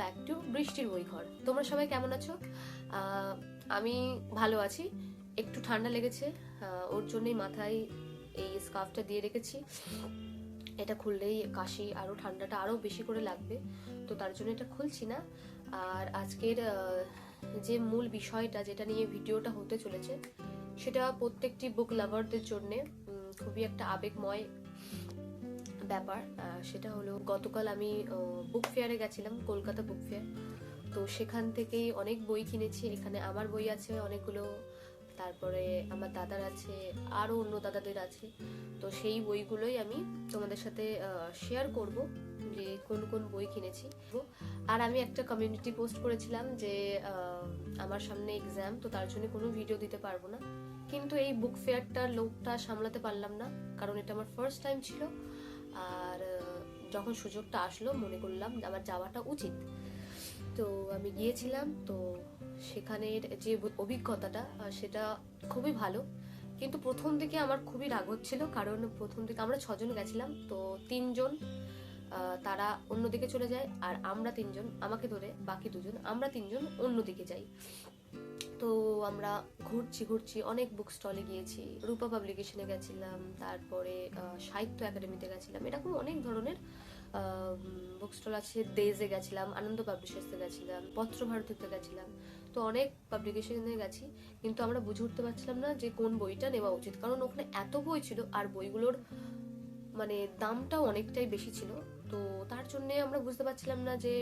Back to বৃষ্টির বই ঘর তোমরা সবাই কেমন আছো? আমি ভালো আছি। একটু ঠান্ডা লেগেছে ওর জন্যই মাথায় এই স্কার্ফটা দিয়ে রেখেছি। এটা খুললেই কাশি আরও ঠান্ডাটা আরও বেশি করে লাগবে, তো তার জন্য এটা খুলছি না। আর আজকের যে মূল বিষয়টা যেটা নিয়ে ভিডিওটা হতে চলেছে, সেটা প্রত্যেকটি বুক লাভারদের জন্যে খুবই একটা আবেগময় ব্যাপার সেটা হলো গতকাল আমি বুক ফেয়ারে গেছিলাম, কলকাতা বুক ফেয়ার তো সেখান থেকেই অনেক বই কিনেছি, এখানে আমার বই আছে অনেকগুলো, তারপরে আমার দাদার আছে আরও অন্য দাদাদের আছে। তো সেই বইগুলোই আমি তোমাদের সাথে শেয়ার করব, যে কোন কোন বই কিনেছি। আর আমি একটা কমিউনিটি পোস্ট করেছিলাম যে আমার সামনে এক্সাম তো তার জন্য কোনো ভিডিও দিতে পারব না। কিন্তু এই বুক ফেয়ারটার লোকটা সামলাতে পারলাম না, কারণ এটা আমার ফার্স্ট টাইম ছিল। আর যখন সুযোগটা আসলো, মনে করলাম আমার যাওয়াটা উচিত। তো আমি গিয়েছিলাম, তো সেখানের যে অভিজ্ঞতাটা সেটা খুবই ভালো। কিন্তু প্রথম দিকে আমার খুবই রাগ হচ্ছিল, কারণ প্রথম দিকে আমরা ছজন গেছিলাম, তো তিনজন তারা অন্যদিকে চলে যায়, আর আমরা তিনজন, আমাকে ধরে বাকি দুজন, আমরা তিনজন অন্যদিকে যাই। তো আমরা ঘুরছি ঘুরছি, অনেক বুক স্টলে গিয়েছি। রূপা পাবলিকেশনে গেছিলাম, তারপরে সাহিত্য একাডেমিতে গেছিলাম। এরকম অনেক ধরনের বুক স্টল আছে। দেজে গেছিলাম, আনন্দ পাবলিশার্সে গেছিলাম পত্রভারতীতে গেছিলাম। তো অনেক পাবলিকেশনে গেছি, কিন্তু আমরা বুঝে উঠতে পারছিলাম না যে কোন বইটা নেওয়া উচিত। কারণ ওখানে এত বই ছিল, আর বইগুলোর মানে দামটাও অনেকটাই বেশি ছিল। তো তার জন্য আমরা বুঝতে পারছিলাম না যে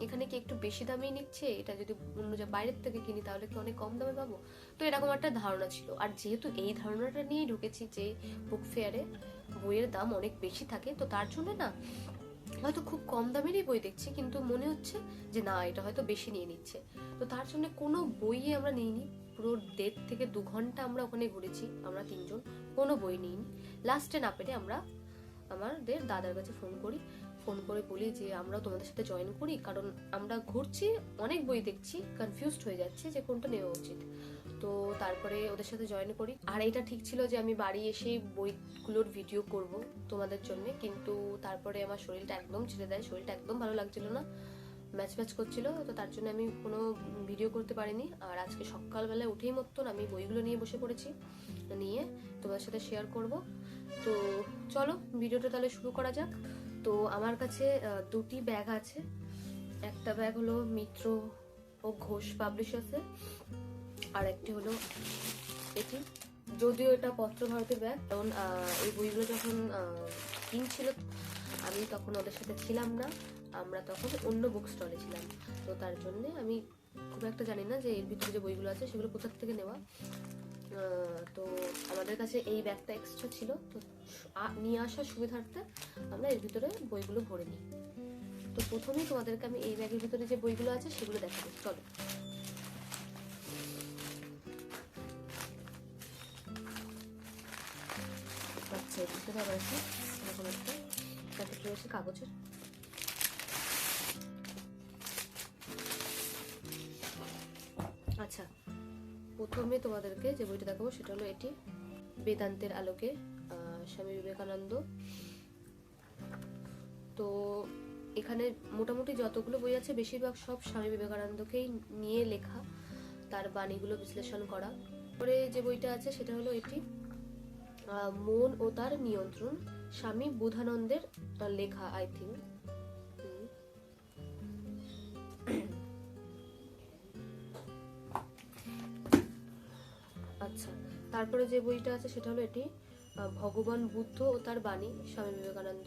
এখানে কি একটু বেশি দামেই নিচ্ছে? এটা যদি অন্য যে বাইরের থেকে কিনি তাহলে কি অনেক কম দামে পাবো? তো এরকম একটা ধারণা ছিল। আর যেহেতু এই ধারণাটা নিয়েই ঢুকেছি যে বুক ফেয়ারে বইয়ের দাম অনেক বেশি থাকে, তো তার জন্য না হয়তো খুব কম দামেরই বই দেখছি, কিন্তু মনে হচ্ছে যে না, এটা হয়তো বেশি নিয়ে নিচ্ছে। তো তার জন্য কোনো বইই আমরা নিইনি। পুরো দেড় থেকে দু ঘণ্টা আমরা ওখানে ঘুরেছি, আমরা তিনজন। কোনো বই নিইনি। লাস্টে না পেরে আমরা আমাদের দাদার কাছে ফোন করি। ফোন করে বলি যে, আমরা তোমাদের সাথে জয়েন করি, কারণ আমরা ঘুরছি, অনেক বই দেখছি কনফিউজড হয়ে যাচ্ছি যে কোনটা নেওয়া উচিত। তো তারপরে ওদের সাথে জয়েন করি। আর এটা ঠিক ছিল যে, আমি বাড়ি এসে বইগুলোর ভিডিও করব তোমাদের জন্য, কিন্তু তারপরে আমার শরীরটা একদম ছেড়ে দেয়, শরীরটা একদম ভালো লাগছিল না, ম্যাচ ম্যাচ করছিল, তো তার জন্য আমি কোনো ভিডিও করতে পারিনি। আর আজকে সকালবেলায় উঠেই মতন আমি বইগুলো নিয়ে বসে পড়েছি, নিয়ে তোমাদের সাথে শেয়ার করব। তো চলো ভিডিওটা তাহলে শুরু করা যাক। তো আমার কাছে দুটি ব্যাগ আছে। একটা ব্যাগ হলো মিত্র ও ঘোষ পাবলিশার্সের আর একটি হলো এটি। যদিও এটা পত্র ভারতের ব্যাগ কারণ এই বইগুলো যখন কিনছিল, আমি তখন ওদের সাথে ছিলাম না, আমরা তখন অন্য বুক স্টলে ছিলাম। তো তার জন্যে আমি খুব একটা জানি না যে এর ভিতরে যে বইগুলো আছে, সেগুলো কোথা থেকে নেওয়া। তো আমাদের কাছে এই ব্যাগটা এক্সট্রা ছিল, তো নিয়ে আসার সুবিধার্থে আমরা এর ভিতরে বইগুলো ভরে নিই। তো প্রথমেই তোমাদেরকে আমি এই ব্যাগের ভিতরে যে বইগুলো আছে সেগুলো দেখাবো। চলো। আচ্ছা একটা কাগজের। আচ্ছা প্রথমে তোমাদেরকে যে বইটা দেখাবো সেটা হলো এটি বেদান্তের আলোকে স্বামী বিবেকানন্দ। তো এখানে মোটামুটি যতগুলো বই আছে, বেশিরভাগ সব স্বামী বিবেকানন্দকেই নিয়ে লেখা, তার বাণীগুলো বিশ্লেষণ করা। পরে যে বইটা আছে, সেটা হলো এটি মন ও তার নিয়ন্ত্রণ, স্বামী বুধানন্দের লেখা আই থিঙ্ক আচ্ছা তারপরে যে বইটা আছে, সেটা হলো এটি ভগবান বুদ্ধ ও তার বাণী, স্বামী বিবেকানন্দ।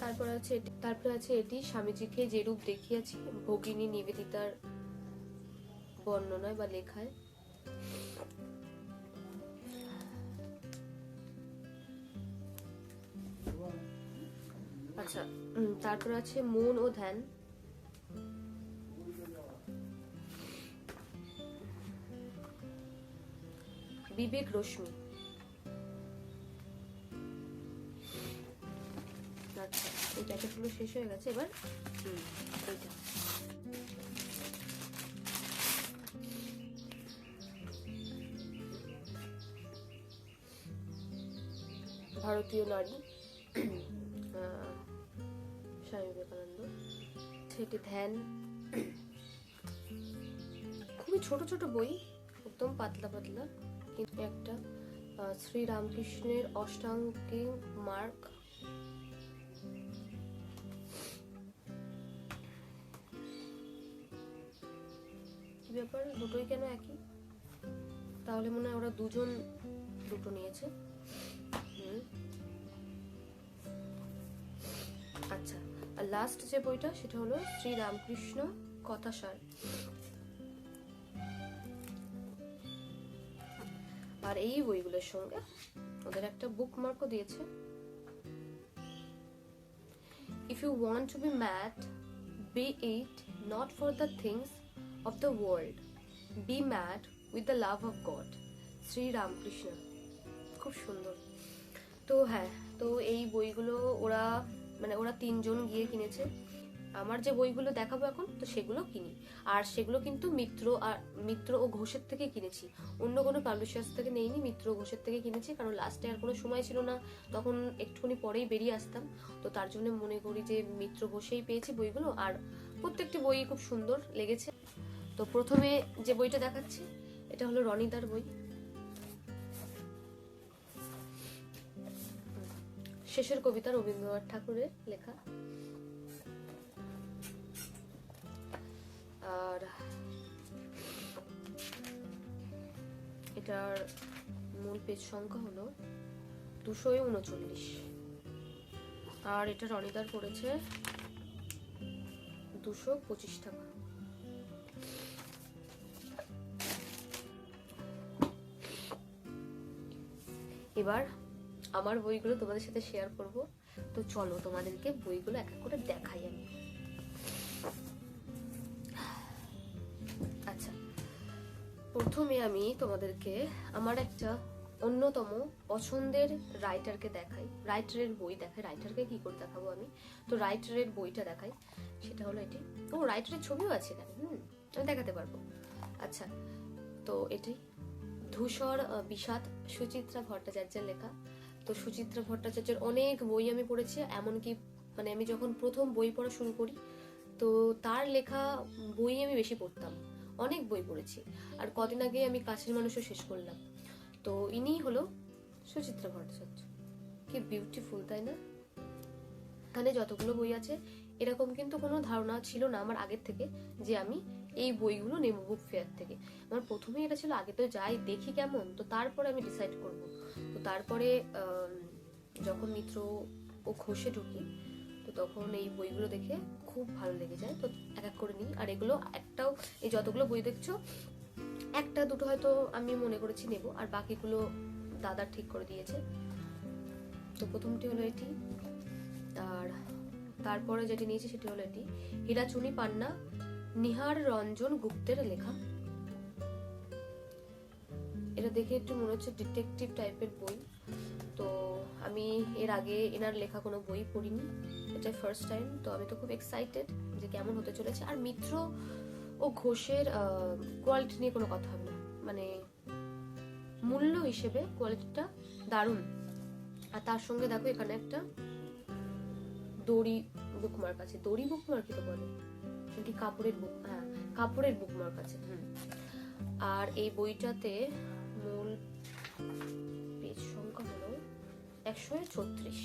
তারপর আছে তারপরে আছে এটি, স্বামীজিকে যে রূপ দেখিয়াছি, ভগিনী নিবেদিতার বর্ণনায় বা লেখায়। আচ্ছা তারপর আছে মন ও ধ্যান। বিবেক রশ্মি। আচ্ছা এই প্যাকেটগুলো শেষ হয়ে গেছে এবার এইটা। ভারতীয় নারী স্বামী বিবেকানন্দ। এটি ধ্যান খুবই ছোট ছোট বই একদম পাতলা পাতলা। কিন্তু একটা আহ, শ্রী রামকৃষ্ণের অষ্টাঙ্গিক মার্ক। কি ব্যাপার? দুটোই কেন একই? তাহলে মনে হয় ওরা দুজন দুটো নিয়েছে। আচ্ছা আর লাস্ট যে বইটা সেটা হলো শ্রী রামকৃষ্ণ কথাসার। আর এই বইগুলোর সঙ্গে ওদের একটা বুকমার্কও দিয়েছে। If you want to be mad be it not for the things of the world be mad with the love of God Shri Ramakrishna খুব সুন্দর। তো হ্যাঁ তো এই বইগুলো ওরা মানে ওরা তিনজন গিয়ে কিনেছে। আমার যে বইগুলো দেখাবো এখন, তো সেগুলো কিনি। আর সেগুলো কিন্তু মিত্র আর মিত্র ও ঘোষের থেকে কিনেছি। অন্য কোনো পাবলিশার্স থেকে নেইনি, মিত্র ও ঘোষের থেকে কিনেছি, কারণ লাস্টে আর কোনো সময় ছিল না। তখন একটুখানি পরেই বেরিয়ে আসতাম। তো তার জন্য মনে করি যে মিত্র ঘোষেই পেয়েছি বইগুলো। আর প্রত্যেকটি বই খুব সুন্দর লেগেছে। তো প্রথমে যে বইটা দেখাচ্ছি, এটা হলো রনিদার বই। শেষের কবিতা রবীন্দ্রনাথ ঠাকুরের লেখা। আর এটার মূল পেজ সংখ্যা হলো দুশো উনচল্লিশ। আর এটা রনিদার পড়েছে দুশো পঁচিশ টাকা। এবার আমার বইগুলো তোমাদের সাথে শেয়ার করব। তো চলো তোমাদেরকে বইগুলো এক এক করে দেখাই আমি। প্রথমে আমি তোমাদেরকে আমার একটা অন্যতম পছন্দের রাইটারকে দেখাই। রাইটারের বই দেখাই। রাইটারকে কি করে দেখাবো আমি? তো রাইটারের বইটা দেখাই। সেটা হলো এটি। ও রাইটারের ছবিও আছে এখানে। হুম, আমি দেখাতে পারব। আচ্ছা তো এটি ধূসর বিষাদ সুচিত্রা ভট্টাচার্যের লেখা। তো সুচিত্রা ভট্টাচার্যের অনেক বই আমি পড়েছি, এমনকি মানে আমি যখন প্রথম বই পড়া শুরু করি, তো তার লেখা বই আমি বেশি পড়তাম। অনেক বই পড়েছি। আর কদিন আগে আমি কাছের মানুষও শেষ করলাম। তো ইনিই হলো সুচিত্রা ভট্টাচার্য। কি বিউটিফুল তাই না? এখানে যতগুলো বই আছে, এরকম কিন্তু কোনো ধারণা ছিল না আমার আগের থেকে যে আমি এই বইগুলো নেব বুক ফেয়ার থেকে। আমার প্রথমেই এটা ছিল, আগে তো যাই, দেখি কেমন। তো তারপরে আমি ডিসাইড করব। তো তারপরে যখন মিত্র ও ঘষে ঢুকি তখন এই বইগুলো দেখে খুব ভালো লেগে যায়। তো এক এক করে নিই। আর এগুলো একটাও, এই যতগুলো বই দেখছ, একটা, দুটো হয়তো আমি মনে করেছি নেব। আর বাকিগুলো দাদা ঠিক করে দিয়েছে। তো প্রথমটি হলো এটি। আর তারপরে যেটি নিয়েছি সেটি হলো এটি। হীরাচুনি পান্না, নিহার রঞ্জন গুপ্তের লেখা। এটা দেখে একটু মনে হচ্ছে ডিটেকটিভ টাইপের বই। আমি এর আগে এনার লেখা কোনো বই পড়িনি, এটা ফার্স্ট টাইম তো আমি তো খুব এক্সাইটেড যে কেমন হতে চলেছে। আর মিত্র ও ঘোষের কোয়ালিটি নিয়ে কোনো কথা হবে না। মানে মূল্য হিসেবে কোয়ালিটিটা দারুণ। আর তার সঙ্গে দেখো এখানে একটা দড়ি বুকমার্ক আছে। দড়ি বুকমার্ক তো বলে। নাকি কাপড়ের বুক হ্যাঁ কাপড়ের বুকমার্ক আছে। আর এই বইটাতে মূল একশো ছত্রিশ।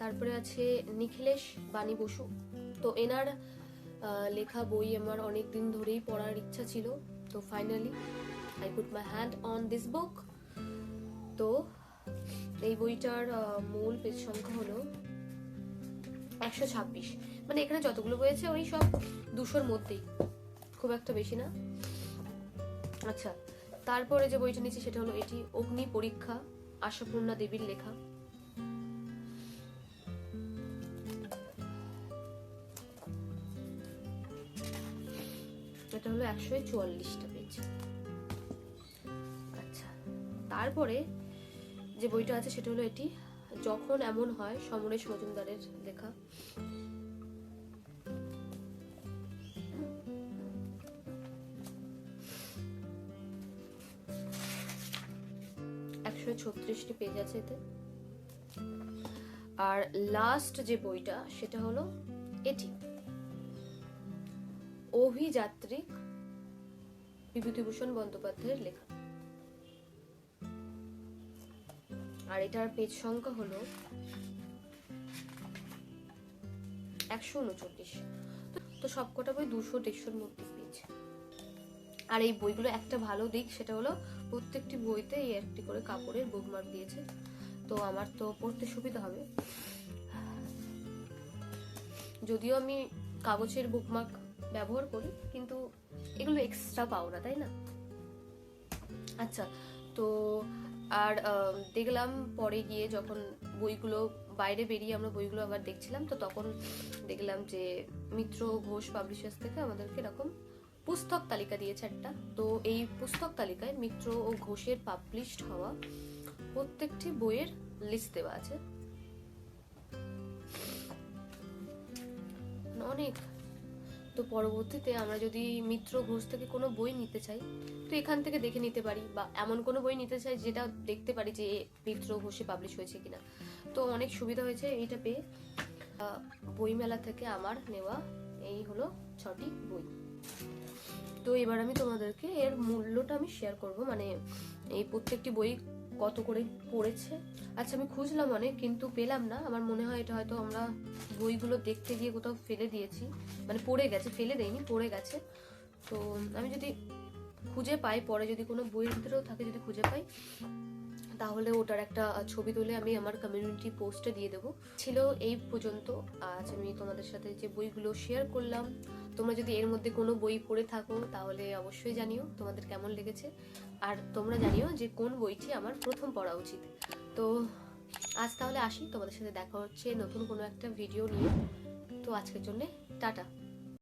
তারপরে আছে নিখিলেশ বাণী বসু। তো এনার লেখা বই আমার অনেক দিন ধরেই পড়ার ইচ্ছা ছিল। তো finally I put my hand on this book তো এই বইটার মূল পেজ সংখ্যা হলো একশো ছাব্বিশ। মানে এখানে যতগুলো আছে, ওই সব দুশোর মধ্যেই। খুব একটা বেশি না। আচ্ছা তারপরে যে বইটা নিচ্ছি সেটা হলো এটি, অগ্নি পরীক্ষা। আশাপূর্ণা দেবীর লেখা। এটা হলো একশো চুয়াল্লিশটা পেজ। আচ্ছা তারপরে যে বইটা আছে সেটা হলো এটি, যখন এমন হয় সমরেশ মজুমদারের লেখা। ছত্রিশটি পেজ আছে এতে। আর লাস্ট যে বইটা, সেটা হলো এটি। অভিযাত্রিক বিভূতিভূষণ বন্দ্যোপাধ্যায়ের লেখা। আর এটার পেজ সংখ্যা হলো একশো উনচল্লিশ। তো সবকটা বই দুশো দেড়শোর মধ্যে। আর এই বইগুলো একটা ভালো দিক, সেটা হলো প্রত্যেকটি বইতে এই একটি করে কাপড়ের বুকমার্ক দিয়েছে। তো আমার তো পড়তে সুবিধা হবে। যদিও আমি কাগজের বুকমার্ক ব্যবহার করি, কিন্তু এগুলো এক্সট্রা পাও না তাই না? আচ্ছা তো আর দেখলাম পরে গিয়ে যখন বইগুলো, বাইরে বেরিয়ে আমরা বইগুলো আবার দেখছিলাম, তো তখন দেখলাম যে মিত্র ঘোষ পাবলিশার্স থেকে আমাদেরকে এরকম পুস্তক তালিকা দিয়েছে একটা। তো এই পুস্তক তালিকায় মিত্র ও ঘোষের পাবলিশড হওয়া প্রত্যেকটি বইয়ের লিস্ট দেওয়া আছে। অনেক। তো পরবর্তীতে আমরা যদি মিত্র ঘোষ থেকে কোনো বই নিতে চাই, তো এখান থেকে দেখে নিতে পারি বা এমন কোনো বই নিতে চাই যেটা দেখতে পারি যে মিত্র ঘোষে পাবলিশ হয়েছে কিনা। তো অনেক সুবিধা হয়েছে এইটা পেয়ে। বইমেলা থেকে আমার নেওয়া এই হলো ছটি বই। তো এবার আমি তোমাদেরকে এর মূল্যটা আমি শেয়ার করব। মানে এই প্রত্যেকটি বই কত করে পড়েছে? আচ্ছা আমি খুঁজলাম অনেক, কিন্তু পেলাম না। আমার মনে হয় এটা হয়তো আমরা বইগুলো দেখতে গিয়ে কোথাও ফেলে দিয়েছি। মানে পড়ে গেছে, ফেলে দেয়নি পড়ে গেছে। তো আমি যদি খুঁজে পাই, পরে যদি কোনো বইয়ের ভিতরেও থাকে, যদি খুঁজে পাই, তাহলে ওটার একটা ছবি তুলে আমি আমার কমিউনিটি পোস্টে দিয়ে দেবো। ছিল এই পর্যন্ত। আজ আমি তোমাদের সাথে যে বইগুলো শেয়ার করলাম তোমরা যদি এর মধ্যে কোনো বই পড়ে থাকো, তাহলে অবশ্যই জানিও তোমাদের কেমন লেগেছে। আর তোমরা জানিও যে কোন বইটি আমার প্রথম পড়া উচিত। তো আজ তাহলে আসি, তোমাদের সাথে দেখা হচ্ছে নতুন কোনো একটা ভিডিও নিয়ে। তো আজকের জন্যে টাটা।